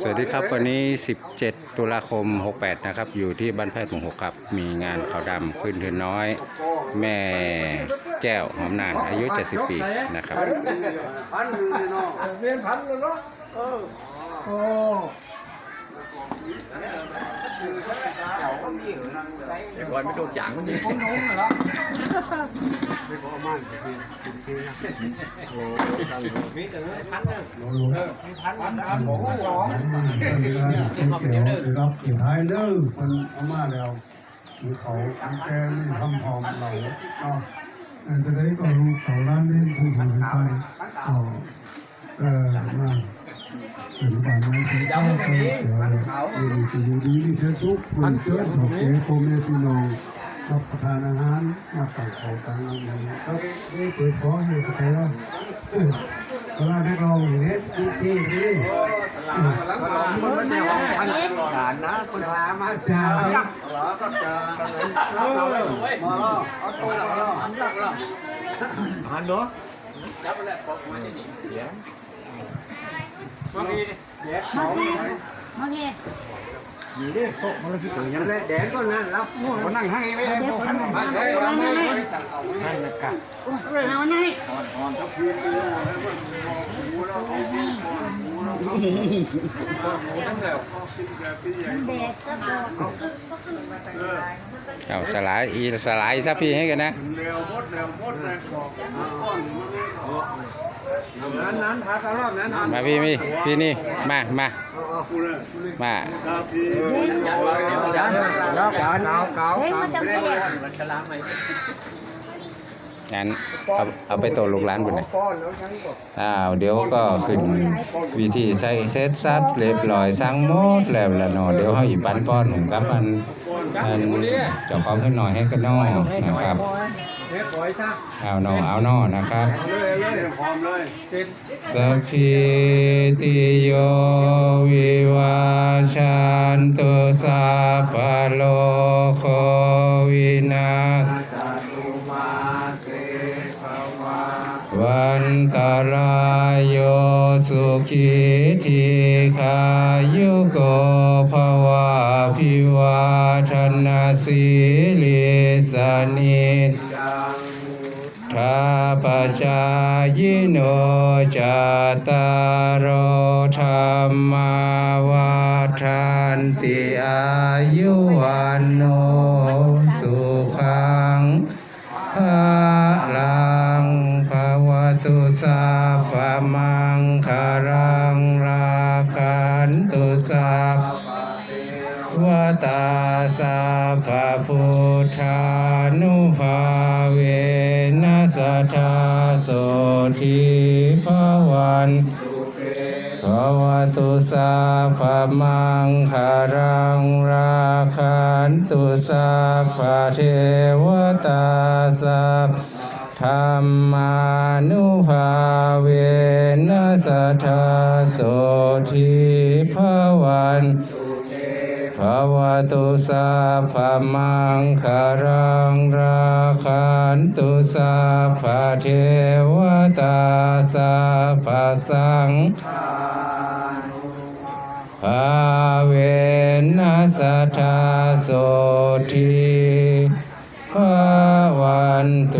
สวัสดีครับวันนี้ 17 ตุลาคม 68 นะครับ อยู่ที่บ้านแพทย์หมู่หกครับ มีงานขาวดำขึ้นเทือนน้อย แม่แก้วหอมนานอายุ 70 ปีนะครับ พันหนึ่งเลยเนาะเรียนพันเลยเนาะเออโอ้ แต่ก่อนไม่โดนจางมันดีผมน้องเหรอไม่พอมันเป็นซื้อนะโอ้ตังค์มีแต่เงินพันเนี่ยเออพันพันพันผมก็สองครับสุดท้ายเลิกมันเอามาแล้วมีเขาอันแกมีทำหอมเราเนาะแต่จะได้ก็รู้เขาร้านนี้คือหันไปต่อเออมา ถึงป่านนั้นเขาเสียอยู่ดีที่เสียทุกคนเจอของเอ๋พ่อแม่พี่น้องรับประทานอาหารมาต่างเขาต่างอะไรครับนี่เปิดขอให้ใครว่าเออเวลานักร้องอย่างนี้ที่ที่นี่มันไม่ได้ของพันหลานนะคนหามาจ้าเหรอก็จะมาล่อเอาตัวมาล่ออันยักล่ะหันเนาะมาพี่มาพี่ยีดิพวกมันคือตัวยังไงแดงก็นั่นรับก็นั่เดี๋ยว พวกคนขันนั้นมาเดี๋ใช้ยวคนเรานั้นไม่ให้นั่นและกันเรื่องเอาไหนอ่อนก็พีนตีแล้วมันหูแล้วหูหูตั้งแต่สิบแปดปีใหญ่แดดก็บอกเอาสลายอีสลายซะพี่ให้กันนะเร็วมดเร็วมดเลยบอกก้อ นมันนั้นนั้นทาตลอดนั้นมาพี่พี่พี่นี่มามากูเลยมาชาพีจานแล้วการเกาเกาเฮ้ยมันจะไม่เด็ดงั้นเอาเอาไปตัวลูกร้านบุญนะก้อนแล้วทั้งหมดอ้าวเดี๋ยวก็ขึ้นวิธีใส่เซตซับเรียบร้อยสั่งหมดแล้วละเนอเดี๋ยวเขาอีปันป้อนหนึ่งครับมันมันเจ้าของขึ้นหน่อยให้กันนอนะครับ เฮ็ดปล่อยซะเอานอเอานอนะครับเลยเลยพร้อมเลยติดสัพพิติโยวิวาชันตุสัพพะโลกโควินาศสัตุมาเตภวาวันตรายโยสุขีทีขายุโก สีลิสานิจังทาปจายโนจตารโรธรรมาวาทันติอายุวันโน พพะพุทธานุภาเวนัสทธาโสทิภวันภวตุสัพพะมังคารังราคันตุสัพพะเทวตาสัพธรรมานุภาเวนัสทธาโสทิภวัน ภวตุสัพพมังคารังราคันตุสาภพเทวตาสาภพสังภาเวนัสทาโสทีภาวันตุ